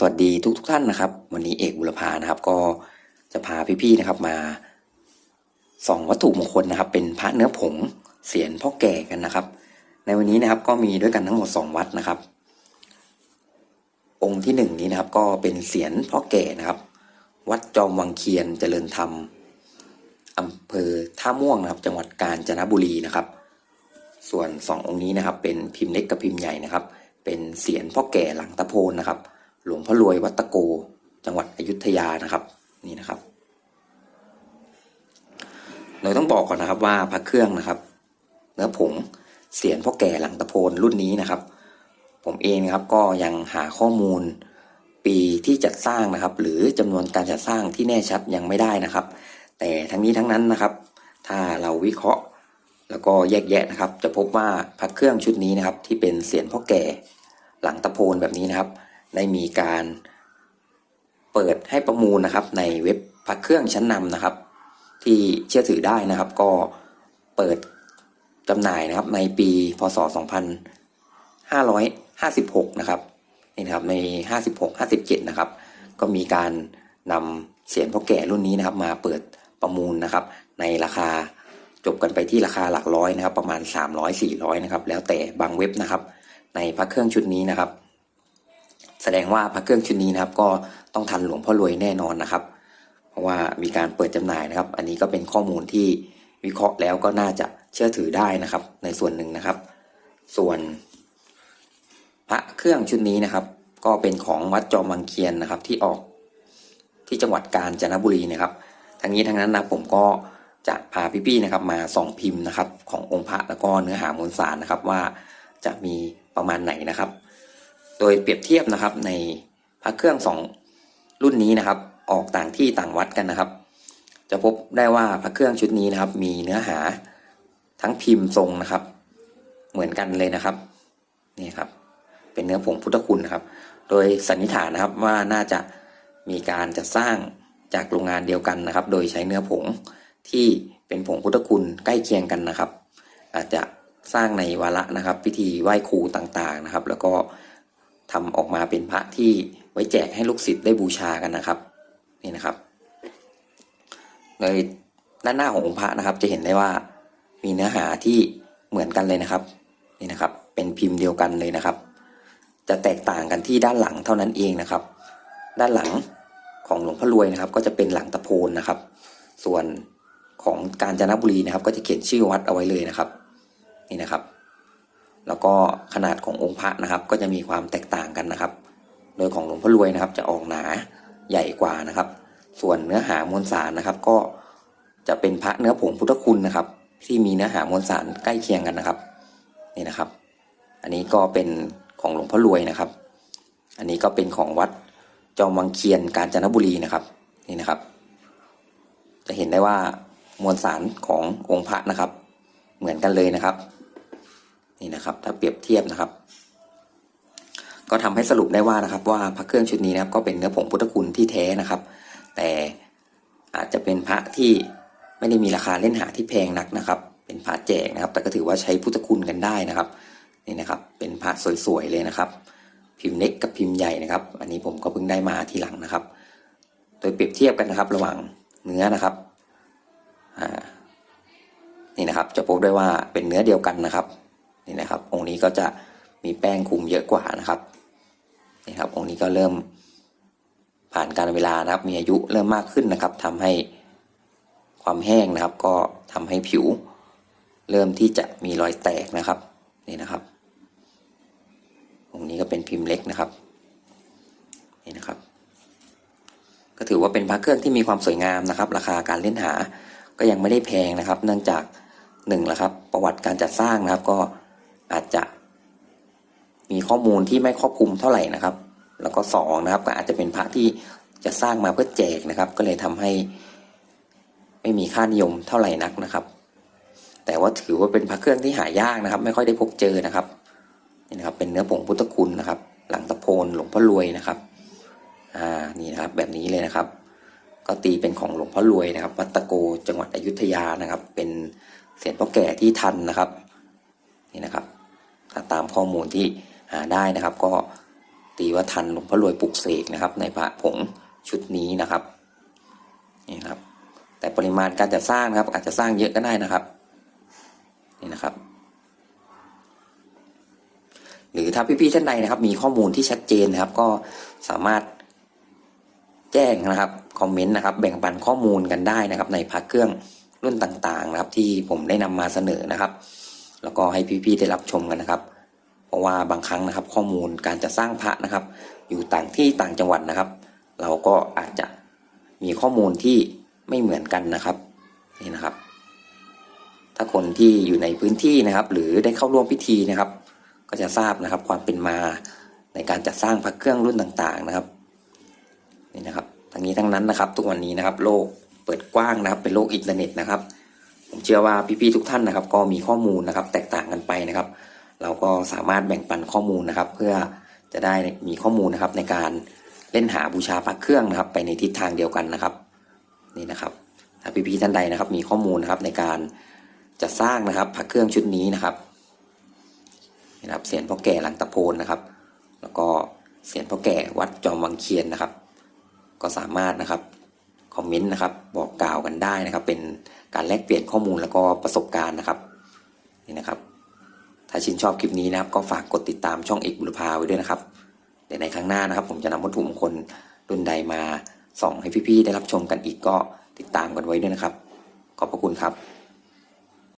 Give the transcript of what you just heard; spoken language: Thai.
สวัสดีทุกทุกท่านนะครับ วันนี้เอกบุรพานะครับ ก็จะพาพี่ๆนะครับมาส่องวัตถุมงคลนะครับ เป็นพระเนื้อผงเสียนพ่อแก่กันนะครับ ในวันนี้นะครับก็มีด้วยกันทั้งหมดสองวัดนะครับ องค์ที่หนึ่งนี้นะครับ ก็เป็นเสียนพ่อแก่นะครับ วัดจอมวังเคียนเจริญธรรมอำเภอท่าม่วงนะครับ จังหวัดกาญจนบุรีนะครับ ส่วนสององค์นี้นะครับ เป็นพิมพ์เล็กกับพิมพ์ใหญ่นะครับ เป็นเสียนพ่อแก่หลังตะโพนนะครับ หลวงพ่อรวยวัดตะโก จังหวัดอยุธยานะครับ นี่นะครับ เราต้องบอกก่อนนะครับว่าพระเครื่องนะครับเนื้อผงเสียนพ่อแก่หลังตะโพนรุ่นนี้นะครับ ผมเองนะครับก็ยังหาข้อมูลปีที่จัดสร้างนะครับ หรือจำนวนการจัดสร้างที่แน่ชัดยังไม่ได้นะครับ แต่ทั้งนี้ทั้งนั้นนะครับ ถ้าเราวิเคราะห์แล้วก็แยกแยะนะครับ จะพบว่าพระเครื่องชุดนี้นะครับ ที่เป็นเสียนพ่อแก่หลังตะโพนแบบนี้นะครับ ได้มีการเปิดให้ประมูลนะครับ ในเว็บพระเครื่องชั้นนำนะครับ ที่เชื่อถือได้นะครับ ก็เปิดจำหน่ายนะครับ ในปีพศ 2556 นะครับนี่นะครับใน 56 57 นะครับ ก็มีการนำเสียนพ่อแก่รุ่นนี้นะครับ มาเปิดประมูลนะครับ ในราคาจบกันไปที่ราคาหลักร้อยนะครับ ประมาณ 300 400 นะครับ แล้วแต่บางเว็บนะครับ ในพระเครื่องชุดนี้นะครับ แสดงว่าพระเครื่องชุดนี้นะครับ ก็ต้องทันหลวงพ่อรวยแน่นอนนะครับ เพราะว่ามีการเปิดจำหน่ายนะครับ อันนี้ก็เป็นข้อมูลที่วิเคราะห์แล้วก็น่าจะเชื่อถือได้นะครับ ในส่วนหนึ่งนะครับ ส่วน พระเครื่องชุดนี้นะครับ ก็เป็นของวัดจอมวังเคียนนะครับ ที่ออกที่จังหวัดกาญจนบุรีนะครับทั้งนี้ทั้งนั้นนะผมก็จะพาพี่ๆนะครับ มาส่องพิมพ์นะครับ ขององค์พระแล้วก็เนื้อหามวลสารนะครับ ว่าจะมีประมาณไหนนะครับ โดยเปรียบเทียบนะครับในพระเครื่องสองรุ่นนี้นะครับ ออกต่างที่ต่างวัดกันนะครับ จะพบได้ว่าพระเครื่องชุดนี้นะครับ มีเนื้อหาทั้งพิมพ์ทรงนะครับ เหมือนกันเลยนะครับนี่ครับ เป็นเนื้อผงพุทธคุณนะครับ โดยสันนิษฐานนะครับว่าน่าจะมีการจะสร้างจากโรงงานเดียวกันนะครับ โดยใช้เนื้อผงที่เป็นผงพุทธคุณใกล้เคียงกันนะครับ อาจจะสร้างในวาระนะครับ พิธีไหว้ครูต่างๆนะครับ แล้วก็ ทำออกมาเป็นพระที่ไว้แจกให้ลูกศิษย์ได้บูชากันนะครับนี่นะครับโดยด้านหน้าขององค์พระนะครับ จะเห็นได้ว่ามีเนื้อหาที่เหมือนกันเลยนะครับนี่นะครับ เป็นพิมพ์เดียวกันเลยนะครับ จะแตกต่างกันที่ด้านหลังเท่านั้นเองนะครับ ด้านหลังของหลวงพ่อรวยนะครับ ก็จะเป็นหลังตะโพนนะครับ ส่วนของกาญจนบุรีนะครับ ก็จะเขียนชื่อวัดเอาไว้เลยนะครับ นี่นะครับ แล้วก็ขนาดขององค์พระนะครับ ก็จะมีความแตกต่างกันนะครับ โดยของหลวงพ่อรวยนะครับ จะออกหนาใหญ่กว่านะครับ ส่วนเนื้อหามวลสารนะครับ ก็จะเป็นพระเนื้อผงพุทธคุณนะครับ ที่มีเนื้อหามวลสารใกล้เคียงกันนะครับนี่นะครับ อันนี้ก็เป็นของหลวงพ่อรวยนะครับ อันนี้ก็เป็นของวัดจอมวังเคียนกาญจนบุรีนะครับนี่นะครับ จะเห็นได้ว่ามวลสารขององค์พระนะครับ เหมือนกันเลยนะครับ นี่นะครับ ถ้าเปรียบเทียบนะครับ ก็ทำให้สรุปได้ว่านะครับ ว่าพระเครื่องชุดนี้นะครับ ก็เป็นเนื้อผงพุทธคุณที่แท้นะครับ แต่อาจจะเป็นพระที่ไม่ได้มีราคาเล่นหาที่แพงนักนะครับ เป็นพระแจกนะครับ แต่ก็ถือว่าใช้พุทธคุณกันได้นะครับนี่นะครับ เป็นพระสวยๆเลยนะครับ พิมพ์เล็กกับพิมพ์ใหญ่นะครับ อันนี้ผมก็เพิ่งได้มาทีหลังนะครับ โดยเปรียบเทียบกันนะครับ ระหว่างเนื้อนะครับนี่นะครับ จะพบได้ว่าเป็นเนื้อเดียวกันนะครับ นี่นะครับ องค์นี้ก็จะมีแป้งคุมเยอะกว่านะครับนี่ครับ องค์นี้ก็เริ่มผ่านการเวลานะครับ มีอายุเริ่มมากขึ้นนะครับทำให้ความแห้งนะครับ ก็ทำให้ผิว เริ่มที่จะมีรอยแตกนะครับนี่นะครับ องค์นี้ก็เป็นพิมพ์เล็กนะครับนี่นะครับ ก็ถือว่าเป็นพระเครื่องที่มีความสวยงามนะครับ ราคาการเล่นหาก็ยังไม่ได้แพงนะครับ เนื่องจากหนึ่งละครับ ประวัติการจัดสร้างนะครับก็ อาจจะมีข้อมูลที่ไม่ครอบคลุมเท่าไหร่นะครับ แล้วก็สองนะครับ ก็อาจจะเป็นพระที่จะสร้างมาเพื่อแจกนะครับ ก็เลยทำให้ ไม่มีค่านิยมเท่าไหร่นักนะครับ แต่ว่าถือว่าเป็นพระเครื่องที่หายากนะครับ ไม่ค่อยได้พบเจอนะครับนี่นะครับ เป็นเนื้อผงพุทธคุณนะครับ หลังตะโพนหลวงพ่อรวยนะครับอ่านี่นะครับ แบบนี้เลยนะครับ ก็ตีเป็นของหลวงพ่อรวยนะครับ วัดตะโกจังหวัดอยุธยานะครับ เป็นเสียนพ่อแก่ที่ทันนะครับ นี่นะครับ ตามข้อมูลที่หาได้นะครับ ก็ตีว่าทันหลวงพ่อรวยปลุกเสกนะครับ ในพระผงชุดนี้นะครับนี่นะครับ แต่ปริมาณการจะสร้างครับ อาจจะสร้างเยอะก็ได้นะครับนี่นะครับ หรือถ้าพี่ๆท่านใดนะครับ มีข้อมูลที่ชัดเจนนะครับ ก็สามารถแจ้งนะครับคอมเมนต์นะครับ แบ่งปันข้อมูลกันได้นะครับ ในพักเครื่องรุ่นต่างๆนะครับ ที่ผมได้นำมาเสนอนะครับ แล้วก็ให้พี่ๆได้รับชมกันนะครับ เพราะว่าบางครั้งนะครับ ข้อมูลการจะสร้างพระนะครับ อยู่ต่างที่ต่างจังหวัดนะครับ เราก็อาจจะมีข้อมูลที่ไม่เหมือนกันนะครับนี่นะครับ ถ้าคนที่อยู่ในพื้นที่นะครับ หรือได้เข้าร่วมพิธีนะครับ ก็จะทราบนะครับความเป็นมาในการจัดสร้างพระเครื่องรุ่นต่างๆนะครับนี่นะครับทั้งนี้ทั้งนั้นนะครับ ทุกวันนี้นะครับ โลกเปิดกว้างนะครับ เป็นโลกอินเทอร์เน็ตนะครับ ผมเชื่อว่าพี่ๆทุกท่านนะครับ ก็มีข้อมูลนะครับ แตกต่างกันไปนะครับ เราก็สามารถแบ่งปันข้อมูลนะครับ เพื่อจะได้มีข้อมูลนะครับในการเล่นหาบูชาพระเครื่องนะครับ ไปในทิศทางเดียวกันนะครับ นี่นะครับถ้าพี่ๆท่านใดนะครับ มีข้อมูลนะครับในการจะสร้างนะครับพระเครื่องชุดนี้นะครับนะครับเสียนพ่อแก่หลังตะโพนนะครับ แล้วก็เสียนพ่อแก่วัดจอมวังเคียนนะครับ ก็สามารถนะครับ คอมเมนต์นะครับ บอกกล่าวกันได้นะครับ เป็นการแลกเปลี่ยนข้อมูลแล้วก็ประสบการณ์นะครับนี่นะครับ ถ้าชื่นชอบคลิปนี้นะครับ ก็ฝากกดติดตามช่องเอกบุรพาไว้ด้วยนะครับเดี๋ยวในครั้งหน้านะครับ ผมจะนำวัตถุมงคลรุ่นใดมาส่องให้พี่ๆได้รับชมกันอีกก็ติดตามกันไว้ด้วยนะครับ ขอบพระคุณครับ